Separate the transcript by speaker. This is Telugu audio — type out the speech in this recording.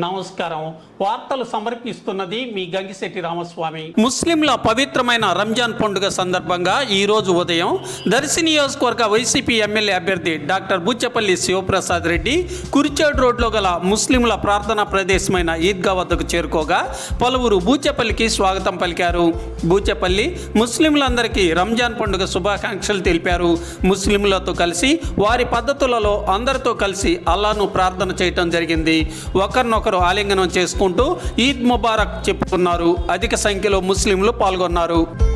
Speaker 1: నమస్కారం. వార్తలు సమర్పిస్తున్నది మీ గంగిశెట్టి రామస్వామి. ముస్లింల పవిత్రమైన రంజాన్ పండుగ సందర్భంగా ఈ రోజు ఉదయం దర్శి నియోజకవర్గ వైసీపీ ఎమ్మెల్యే అభ్యర్థి డాక్టర్ బుచ్చపల్లి శివప్రసాద్ రెడ్డి కురిచేడు రోడ్లో గల ముస్లింల ప్రార్థనా ప్రదేశమైన ఈద్గా వద్దకు చేరుకోగా పలువురు బూచెపల్లికి స్వాగతం పలికారు. బూచెపల్లి ముస్లింలందరికీ రంజాన్ పండుగ శుభాకాంక్షలు తెలిపారు. ముస్లింలతో కలిసి వారి పద్ధతులలో అందరితో కలిసి అల్లాను ప్రార్థన చేయటం జరిగింది. ఒకరినొకరు ఆలింగనం చేసుకుంటూ ఈద్ ముబారక్ చెప్పుకున్నారు. అధిక సంఖ్యలో ముస్లింలు పాల్గొన్నారు.